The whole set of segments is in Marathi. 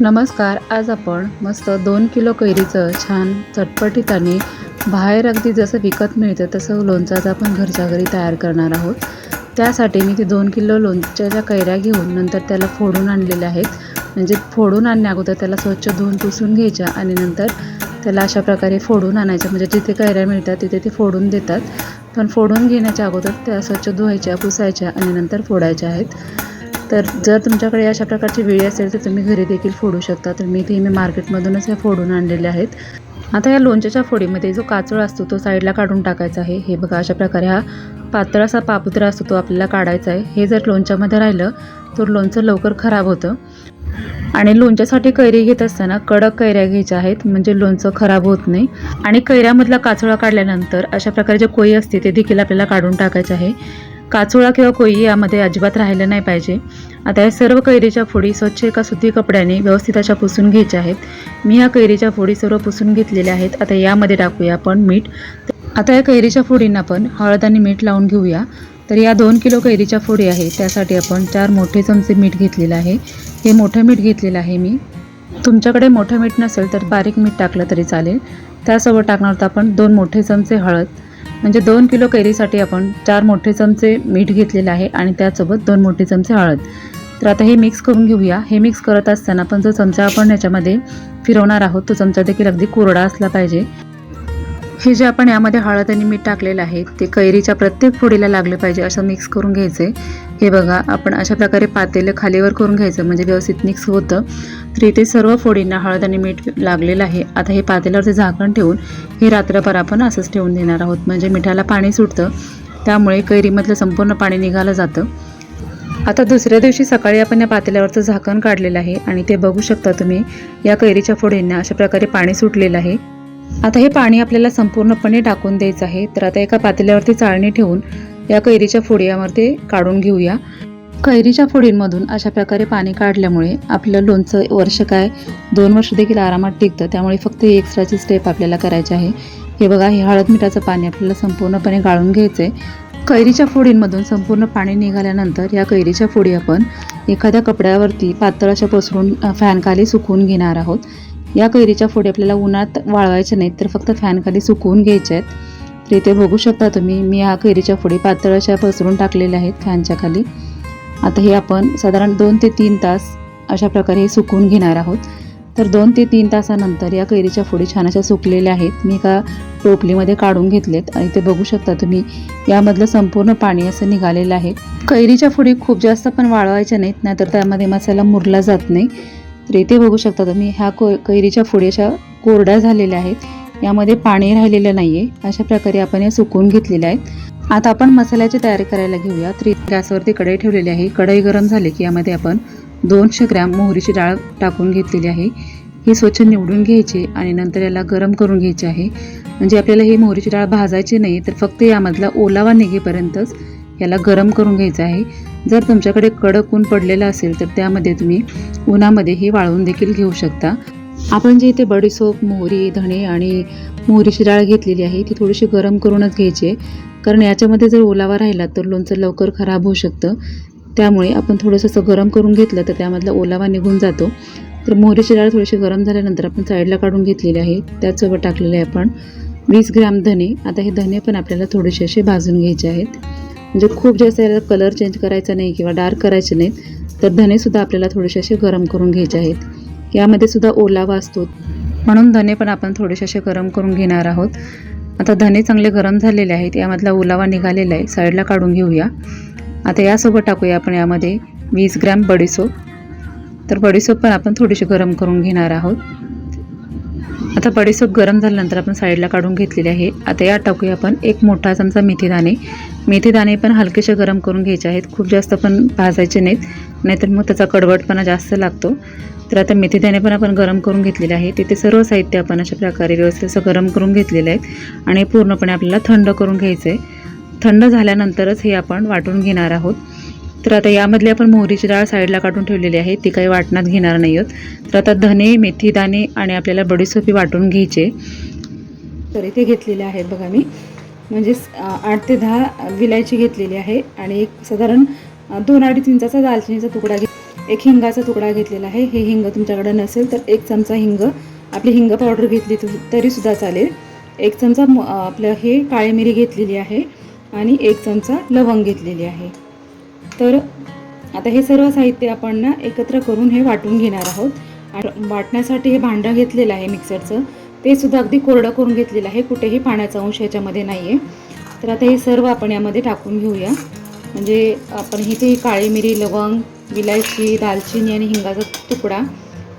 नमस्कार आज आपण मस्त दोन किलो कैरीचं छान चटपटीत आणि बाहेर अगदी जसं विकत मिळतं तसं लोणचं आपण घरच्या घरी तयार करणार आहोत. त्यासाठी मी ते दोन किलो लोणच्याच्या कैऱ्या घेऊन नंतर त्याला फोडून आणलेल्या आहेत. म्हणजे फोडून आणण्या अगोदर त्याला स्वच्छ धुवून पुसून घ्यायच्या आणि नंतर त्याला अशा प्रकारे फोडून आणायच्या म्हणजे जिथे कैऱ्या मिळतात तिथे ते फोडून देतात. पण फोडून घेण्याच्या अगोदर त्या स्वच्छ धुवायच्या पुसायच्या आणि नंतर फोडायच्या आहेत. तर जर तुमच्याकडे अशा प्रकारची वेळी असेल तर तुम्ही घरी देखील फोडू शकता. तर मी ते मी मार्केटमधूनच ह्या फोडून आणलेल्या आहेत. आता या लोणच्याच्या फोडीमध्ये जो काचोळ असतो तो साईडला काढून टाकायचा आहे. हे बघा अशा प्रकारे हा पातळ असा पापुत्रा असतो तो आपल्याला काढायचा आहे. हे जर लोणच्यामध्ये राहिलं तर लोणचं लवकर खराब होतं. आणि लोणच्यासाठी कैरी घेत असताना कडक कैऱ्या घ्यायच्या आहेत म्हणजे लोणचं खराब होत नाही. आणि कैऱ्यामधला काचोळा काढल्यानंतर अशा प्रकारे जे कोई असते ते देखील आपल्याला काढून टाकायचं आहे. काचोळा किंवा कोई यामध्ये अजिबात राहिलं नाही पाहिजे. आता या सर्व कैरीच्या फोडी स्वच्छ एका सुती कपड्याने व्यवस्थित अशा पुसून घ्यायच्या आहेत. मी या कैरीच्या फोडी सर्व पुसून घेतलेल्या आहेत. आता यामध्ये टाकूया आपण मीठ. आता या कैरीच्या फोडींना आपण हळद आणि मीठ लावून घेऊया. तर या दोन किलो कैरीच्या फोडी आहे त्यासाठी आपण चार मोठे चमचे मीठ घेतलेलं आहे. हे मोठं मीठ घेतलेलं आहे मी. तुमच्याकडे मोठं मीठ नसेल तर बारीक मीठ टाकलं तरी चालेल. त्यासोबत टाकणार आहोत आपण दोन मोठे चमचे हळद. म्हणजे दोन किलो कैरीसाठी आपण चार मोठे चमचे मीठ घेतलेले आहे आणि त्यासोबत दोन मोठे चमचे हळद. तर आता हे मिक्स करून घेऊया. हे मिक्स करत असताना पण जो चमचा आपण याच्यामध्ये फिरवणार आहोत तो चमचा देखील अगदी कोरडा असला पाहिजे. हे जे आपण यामध्ये हळद आणि मीठ टाकलेलं आहे ते कैरीच्या प्रत्येक फोडीला लागले पाहिजे असं मिक्स करून घ्यायचं. आहे हे बघा आपण अशा प्रकारे पातेलं खालीवर करून घ्यायचं म्हणजे व्यवस्थित मिक्स होतं. तर इथे सर्व फोडींना हळद आणि मीठ लागलेलं आहे. आता हे पातेल्यावरती झाकण ठेवून हे रात्रभर आपण असंच ठेवून देणार आहोत. म्हणजे मिठाला पाणी सुटतं त्यामुळे कैरीमधलं संपूर्ण पाणी निघालं जातं. आता दुसऱ्या दिवशी सकाळी आपण या पातेल्यावरचं झाकण काढलेलं आहे आणि ते बघू शकता तुम्ही या कैरीच्या फोडींना अशा प्रकारे पाणी सुटलेलं आहे. आता हे पाणी आपल्याला संपूर्णपणे टाकून द्यायचं आहे. तर आता एका पातेल्यावरती चाळणी ठेवून या कैरीच्या फोडियावरती काढून घेऊया. कैरीच्या फोडींमधून अशा प्रकारे पाणी काढल्यामुळे आपलं लोणचं वर्ष काय दोन वर्ष देखील आरामात टिकतं. त्यामुळे फक्त ही एक्स्ट्राची स्टेप आपल्याला करायची आहे. हे बघा हे हळद मिठाचं पाणी आपल्याला संपूर्णपणे गाळून घ्यायचं आहे कैरीच्या फोडींमधून संपूर्ण पाणी निघाल्यानंतर या कैरीच्या फोडी आपण एखाद्या कपड्यावरती पातळ अशा पसरून फॅनखाली सुकवून घेणार आहोत. या कैरीच्या फोडी आपल्याला उन्हात वाळवायच्या नाहीत तर फक्त फॅनखाली सुकवून घ्यायच्या आहेत. तर इथे बघू शकता तुम्ही मी या कैरीच्या फोडी पातळ अशा पसरून टाकलेल्या आहेत फॅनच्या खाली. आता हे आपण साधारण दोन ते तीन तास अशा प्रकारे हे सुकवून घेणार आहोत. तर दोन ते तीन तासानंतर या कैरीच्या फोडी छान अशा सुकलेल्या आहेत. मी एका टोपलीमध्ये काढून घेतलेत आणि ते बघू शकता तुम्ही यामधलं संपूर्ण पाणी असं निघालेलं आहे. कैरीच्या फोडी खूप जास्त पण वाळवायच्या नाहीत नाहीतर त्यामध्ये मसाला मुरला जात नाही. तर इथे बघू शकता तुम्ही. ह्या को कैरीच्या फोडी अशा कोरड्या झालेल्या आहेत. यामध्ये पाणी राहिलेलं नाही आहे अशा प्रकारे आपण या सुकवून घेतलेल्या आहेत आता आपण मसाल्याची तयारी करायला घेऊया. तर गॅसवरती कढई ठेवलेली आहे. कढई गरम झाली की यामध्ये आपण दोनशे ग्रॅम मोहरीची डाळ टाकून घेतलेली आहे. ही स्वच्छ निवडून घ्यायची आणि नंतर याला गरम करून घ्यायची आहे. म्हणजे आपल्याला ही मोहरीची डाळ भाजायची नाही तर फक्त यामधला ओलावा निघेपर्यंतच याला गरम करून घ्यायचं आहे. जर तुमच्याकडे कडक ऊन पडलेलं असेल तर त्यामध्ये तुम्ही उन्हामध्ये हे वाळवून देखील घेऊ शकता. आपण जे इथे बडीसोप मोहरी धणे आणि मोहरीची डाळ घेतलेली आहे ती थोडीशी गरम करूनच घ्यायची आहे. कारण याच्यामध्ये जर ओलावा राहिला तर लोणचं लवकर खराब होऊ शकतं. त्यामुळे आपण थोडंसं असं गरम करून घेतलं तर त्यामधला ओलावा निघून जातो. तर मोहरीची डाळ थोडीशी गरम झाल्यानंतर आपण साईडला काढून घेतलेली आहे. त्याचसोबत टाकलेले आहे आपण. वीस ग्रॅम धने आता हे धने पण आपल्याला थोडेसे असे भाजून घ्यायचे आहेत. म्हणजे खूप जास्त याला कलर चेंज करायचा नाही किंवा डार्क करायचे नाहीत तर धनेसुद्धा आपल्याला थोडेसे असे गरम करून घ्यायचे आहेत. यामध्ये सुद्धा ओलावा असतो. म्हणून धने पण आपण थोडेसे असे गरम करून घेणार आहोत. आता धने चांगले गरम झालेले आहेत यामधला ओलावा निघालेला आहे साईडला काढून घेऊया. आता यासोबत टाकूया आपण यामध्ये वीस ग्रॅम बडीसोप. तर बडीसोप पण आपण थोडीशी गरम करून घेणार आहोत. आता बडीसोप गरम झाल्यानंतर आपण साईडला काढून घेतलेली आहे. आता यात टाकूया आपण एक मोठा चमचा मेथी दाणे. मेथी दाणे पण हलकेसे गरम करून घ्यायचे आहेत. खूप जास्त पण भाजायचे नाहीत. नाहीतर मग त्याचा कडवटपणा जास्त लागतो. तर आता मेथी दाणे पण आपण गरम करून घेतलेले आहे. तिथे सर्व साहित्य आपण अशा प्रकारे व्यवस्थित असं गरम करून घेतलेलं आहे आणि पूर्णपणे आपल्याला थंड करून घ्यायचं आहे थंड झाल्यानंतरच हे आपण वाटून घेणार आहोत. तर आता यामधली आपण मोहरीची डाळ साईडला काढून ठेवलेली आहे. ती काही वाटणात घेणार नाही आहोत तर आता धने मेथी दाणे आणि आपल्याला बडीसोपी वाटून घ्यायचे. तर इथे घेतलेले आहेत बघा मी. म्हणजेच आठ ते दहा विलायची घेतलेली आहे. आणि एक साधारण दोन अडीच इंचाचा दालचिनीचा तुकडा घे एक हिंगाचा तुकडा घेतलेला आहे. हे हिंग तुमच्याकडे नसेल तर एक चमचा हिंग. आपली हिंग पावडर घेतली तरीसुद्धा चालेल. एक चमचा आपलं हे काळी मिरी घेतलेली आहे. आणि एक चमचा लवंग घेतलेली आहे. तर आता हे सर्व साहित्य आपण ना एकत्र करून हे वाटून घेणार आहोत. आणि वाटण्यासाठी हे भांडं घेतलेलं आहे मिक्सरचं. ते सुद्धा अगदी कोरडं करून घेतलेलं आहे. कुठेही पाण्याचा अंश याच्यामध्ये नाही आहे तर आता हे सर्व आपण यामध्ये टाकून घेऊया. म्हणजे आपण इथे काळी मिरी लवंग विलायची दालचिनी आणि हिंगाचा तुकडा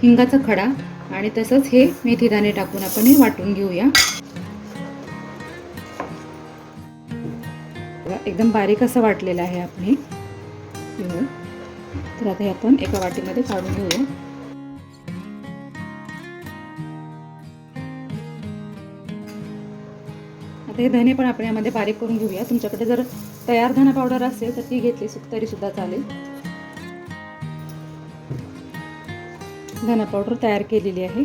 हिंगाचा खडा आणि तसंच हे मेथीदाणे टाकून आपण हे वाटून घेऊया. एकदम बारीक असं वाटलेलं आहे आपण हे एवढं. तर आता हे आपण एका वाटीमध्ये काढून घेऊया आता हे धने पण आपण यामध्ये बारीक करून घेऊया. तुमच्याकडे जर तयार धना पावडर असेल तर ती घेतली तरी सुद्धा चालेल. धना पावडर तयार केलेली आहे.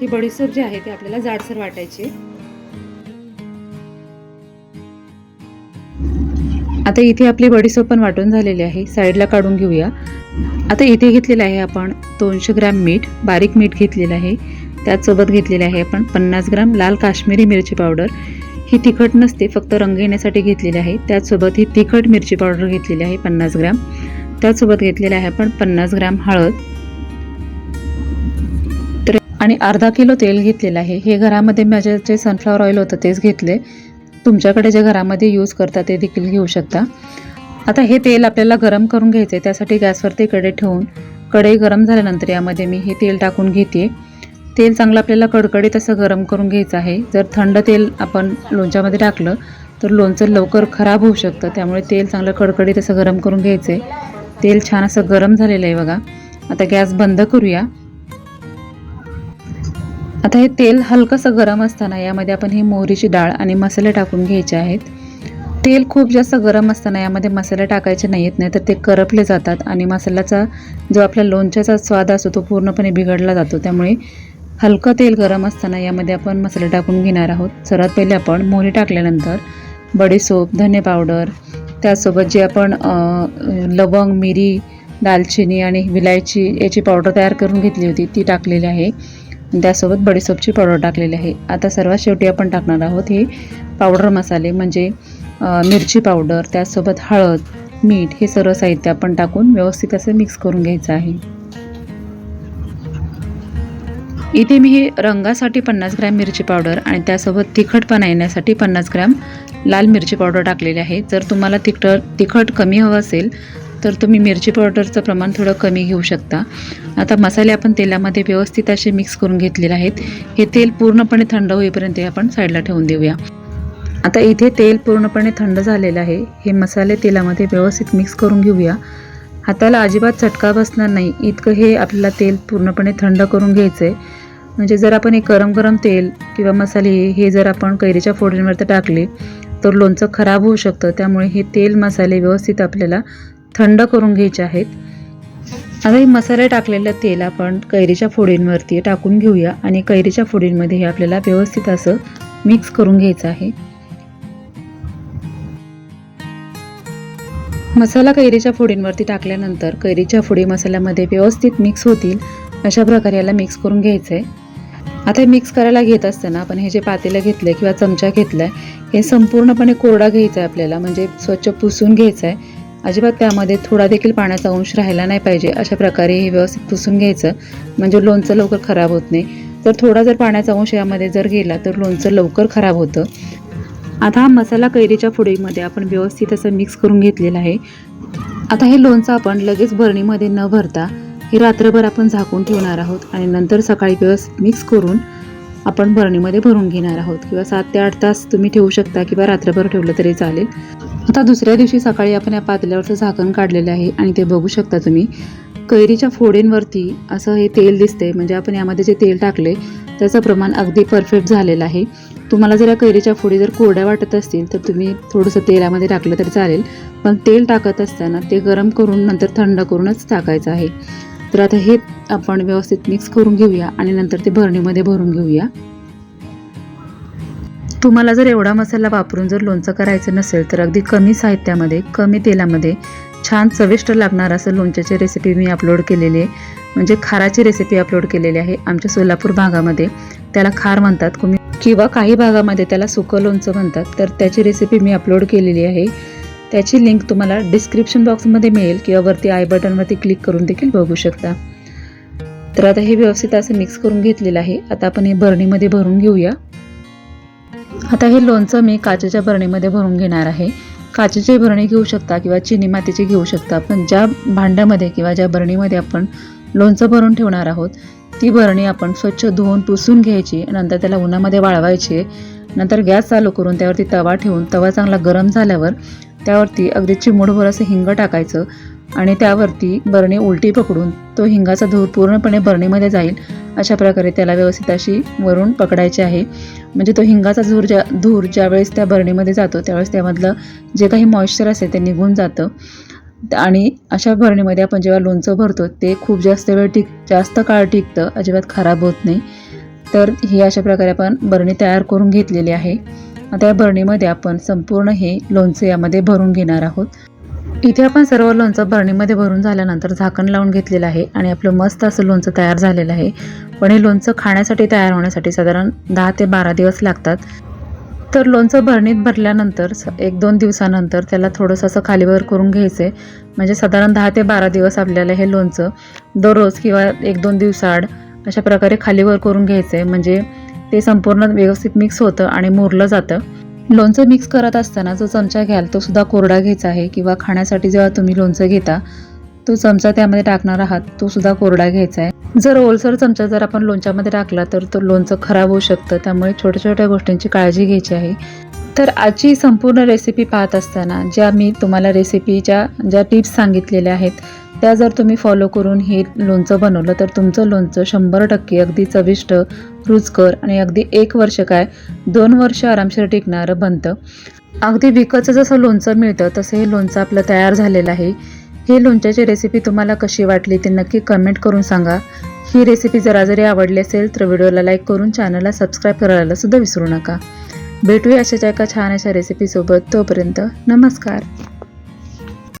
ही बडीसर जी आहे ती आपल्याला जाडसर वाटायची आता इथे आपली बडीसोप पण वाटून झालेली आहे. साईडला काढून घेऊया. आता इथे घेतलेलं आहे आपण दोनशे ग्रॅम मीठ बारीक मीठ घेतलेलं आहे. त्याचसोबत घेतलेलं आहे आपण पन्नास ग्राम लाल काश्मीरी मिरची पावडर. ही तिखट नसते फक्त रंग येण्यासाठी घेतलेली आहे. त्याचसोबत ही तिखट मिरची पावडर घेतलेली आहे पन्नास ग्राम. त्याचसोबत घेतलेलं आहे आपण पन्नास ग्राम हळद. तर आणि अर्धा किलो तेल घेतलेलं आहे. हे घरामध्ये माझ्या जे सनफ्लॉवर ऑइल होतं तेच घेतले तुमच्याकडे जे घरामध्ये यूज करता ते देखील घेऊ शकता. आता हे तेल आपल्याला गरम करून घ्यायचं आहे त्यासाठी गॅसवरती कडे ठेवून कढई गरम झाल्यानंतर यामध्ये मी हे तेल टाकून घेते. तेल चांगलं आपल्याला कडकडीत असं गरम करून घ्यायचं आहे. जर थंड तेल आपण लोणच्यामध्ये टाकलं तर लोणचं लवकर खराब होऊ शकतं. त्यामुळे तेल चांगलं कडकडीत असं गरम करून घ्यायचं आहे तेल छान असं गरम झालेलं आहे बघा. आता गॅस बंद करूया. आता हे तेल हलकंसं गरम असताना यामध्ये आपण हे मोहरीची डाळ आणि मसाले टाकून घ्यायचे आहेत. तेल खूप जास्त गरम असताना यामध्ये मसाले टाकायचे नाही आहेत नाही तर ते करपले जातात आणि मसाल्याचा जो आपल्या लोणच्याचा स्वाद असतो तो पूर्णपणे बिघडला जातो. त्यामुळे हलकं तेल गरम असताना यामध्ये आपण मसाले टाकून घेणार आहोत. सर्वात पहिले आपण मोहरी टाकल्यानंतर बडीसोप धने पावडर त्यासोबत जे आपण लवंग मिरी दालचिनी आणि विलायची याची पावडर तयार करून घेतली होती ती टाकलेली आहे. त्यासोबत बडीसोपची पावडर टाकलेली आहे. आता सर्वात शेवटी आपण टाकणार आहोत हे पावडर मसाले म्हणजे मिरची पावडर त्यासोबत हळद मीठ हे सर्व साहित्य आपण टाकून व्यवस्थित असं मिक्स करून घ्यायचं आहे. इथे मी हे रंगासाठी पन्नास ग्रॅम मिरची पावडर आणि त्यासोबत तिखटपणा येण्यासाठी पन्नास ग्रॅम लाल मिरची पावडर टाकलेली आहे. जर तुम्हाला तिखट तिखट कमी हवं असेल तर तुम्ही मिरची पावडरचं प्रमाण थोडं कमी घेऊ शकता. आता मसाले आपण तेलामध्ये व्यवस्थित असे मिक्स करून घेतलेले आहेत. हे तेल पूर्णपणे थंड होईपर्यंत हे आपण साईडला ठेवून देऊया. आता इथे तेल पूर्णपणे थंड झालेलं आहे. हे मसाले तेलामध्ये व्यवस्थित मिक्स करून घेऊया. हाताला अजिबात चटका बसणार नाही. इतकं हे आपल्याला तेल पूर्णपणे थंड करून घ्यायचं आहे म्हणजे जर आपण हे गरम गरम तेल किंवा मसाले हे जर आपण कैरीच्या फोडणीवरती टाकले तर लोणचं खराब होऊ शकतं. त्यामुळे हे तेल मसाले व्यवस्थित आपल्याला थंड करून घ्यायचे आहेत. आता हे मसाले टाकलेलं तेल आपण कैरीच्या फोडींवरती टाकून घेऊया आणि कैरीच्या फोडींमध्ये हे आपल्याला व्यवस्थित असं मिक्स करून घ्यायचं आहे. मसाला कैरीच्या फोडींवरती टाकल्यानंतर कैरीच्या फोडी मसाल्यामध्ये व्यवस्थित मिक्स होतील. अशा प्रकारे याला मिक्स करून घ्यायचं आहे आता मिक्स करायला घेत असताना आपण हे जे पातेलं घेतलं किंवा चमचा घेतला आहे हे संपूर्णपणे कोरडा घ्यायचा आहे आपल्याला म्हणजे स्वच्छ पुसून घ्यायचं आहे अजिबात त्यामध्ये थोडा देखील पाण्याचा अंश राहिला नाही पाहिजे. अशा प्रकारे हे व्यवस्थित पुसून घ्यायचं. म्हणजे लोणचं लवकर खराब होत नाही. तर थोडा जर पाण्याचा अंश यामध्ये जर गेला तर लोणचं लवकर खराब होतं. आता हा मसाला कैरीच्या फुडीमध्ये आपण व्यवस्थित असं मिक्स करून घेतलेला आहे. आता हे लोणचं आपण लगेच बरणीमध्ये न भरता हे रात्रभर आपण झाकून ठेवणार आहोत आणि नंतर सकाळी व्यवस्थित मिक्स करून आपण बरणीमध्ये भरून घेणार आहोत. किंवा सात ते आठ तास तुम्ही ठेवू शकता किंवा रात्रभर ठेवलं तरी चालेल. आता दुसऱ्या दिवशी सकाळी आपण या पातेल्यावरचं झाकण काढलेलं आहे आणि ते बघू शकता तुम्ही. कैरीच्या फोडींवरती असं हे तेल दिसते म्हणजे आपण यामध्ये जे तेल टाकले त्याचं प्रमाण अगदी परफेक्ट झालेलं आहे. तुम्हाला जर या कैरीच्या फोडी जर कोरड्या वाटत असतील तर तुम्ही थोडंसं तेलामध्ये टाकलं तरी चालेल. पण तेल टाकत असताना ते गरम करून नंतर थंड करूनच टाकायचं आहे. तर आता हे आपण व्यवस्थित मिक्स करून घेऊया आणि नंतर ते भरणीमध्ये भरून घेऊया. तुम्हाला जर एवढा मसाला वापरून जर लोणचं करायचं नसेल तर अगदी कमी साहित्यामध्ये कमी तेलामध्ये छान चविष्ट लागणार असं लोणच्याची रेसिपी मी अपलोड केलेली आहे. म्हणजे खाराची रेसिपी अपलोड केलेली आहे आमच्या सोलापूर भागामध्ये. त्याला खार म्हणतात कुमी किंवा काही भागामध्ये त्याला सुकं लोणचं म्हणतात तर त्याची रेसिपी मी अपलोड केलेली आहे. त्याची लिंक तुम्हाला डिस्क्रिप्शन बॉक्समध्ये मिळेल किंवा वरती आय बटनवरती क्लिक करून देखील बघू शकता. तर आता हे व्यवस्थित असं मिक्स करून घेतलेलं आहे. आता आपण हे भरणीमध्ये भरून घेऊया. आता हे लोणचं मी काचेच्या बरणीमध्ये भरून घेणार आहे. काचेची भरणी घेऊ शकता किंवा चिनी मातीची घेऊ शकता पण ज्या भांड्यामध्ये किंवा ज्या बरणीमध्ये आपण लोणचं भरून ठेवणार आहोत ती बरणी आपण स्वच्छ धुवून पुसून घ्यायची नंतर त्याला उन्हामध्ये वाळवायची नंतर गॅस चालू करून त्यावरती तवा ठेवून तवा चांगला गरम झाल्यावर त्यावरती अगदी चिमूडभर असं हिंग टाकायचं आणि त्यावरती बरणी उलटी पकडून तो हिंगाचा धूर पूर्णपणे बरणीमध्ये जाईल अशा प्रकारे त्याला व्यवस्थित अशी वरून पकडायची आहे. म्हणजे तो हिंगाचा धूर ज्या धूर ज्यावेळेस त्या बरणीमध्ये जातो त्यावेळेस त्यामधलं जे काही मॉइश्चर असेल ते निघून जातं. आणि अशा भरणीमध्ये आपण जेव्हा लोणचं भरतो ते खूप जास्त वेळ टिक जास्त काळ टिकतं अजिबात खराब होत नाही. तर ही अशा प्रकारे आपण बरणी तयार करून घेतलेली आहे. आता या बरणीमध्ये आपण संपूर्ण हे लोणचं यामध्ये भरून घेणार आहोत. इथे आपण सर्व लोणचं बरणीमध्ये भरून झाल्यानंतर झाकण लावून घेतलेलं आहे आणि आपलं मस्त असं लोणचं तयार झालेलं आहे. पण हे लोणचं खाण्यासाठी तयार होण्यासाठी साधारण दहा ते बारा दिवस लागतात. तर लोणचं भरणीत भरल्यानंतर स- एक दोन दिवसानंतर त्याला थोडंसं असं खालीवर करून घ्यायचं आहे म्हणजे साधारण दहा ते बारा दिवस आपल्याला हे लोणचं दररोज किंवा एक दोन दिवसाआड अशा प्रकारे खालीवर करून घ्यायचं आहे म्हणजे ते संपूर्ण व्यवस्थित मिक्स होतं आणि मुरलं जातं. लोणचं मिक्स करत असताना जो चमचा घ्याल तो सुद्धा कोरडा घ्यायचा आहे किंवा खाण्यासाठी जेव्हा तुम्ही लोणचं घेता तो चमचा त्यामध्ये टाकणार आहात तो सुद्धा कोरडा घ्यायचा आहे. जर ओलसर चमचा जर आपण लोणच्यामध्ये टाकला तर तो लोणचं खराब होऊ शकतं. त्यामुळे छोट्या छोट्या गोष्टींची काळजी घ्यायची आहे. तर आजची संपूर्ण रेसिपी पाहत असताना ज्या मी तुम्हाला रेसिपीच्या ज्या टिप्स सांगितलेल्या आहेत त्या जर तुम्ही फॉलो करून हे लोणचं बनवलं तर तुमचं लोणचं शंभर टक्के अगदी चविष्ट रुचकर आणि अगदी एक वर्ष काय दोन वर्ष आरामशीर टिकणारं बनतं. अगदी विकतचं जसं लोणचं मिळतं तसं हे लोणचं आपलं तयार झालेलं आहे. ही लोणच्याची रेसिपी तुम्हाला कशी वाटली ते नक्की कमेंट करून सांगा. ही रेसिपी जरा जरी आवडली असेल तर व्हिडिओला लाईक करून चॅनलला सबस्क्राईब करायला सुद्धा विसरू नका. भेटूया अशाच्या एका छान अशा रेसिपीसोबत तोपर्यंत नमस्कार.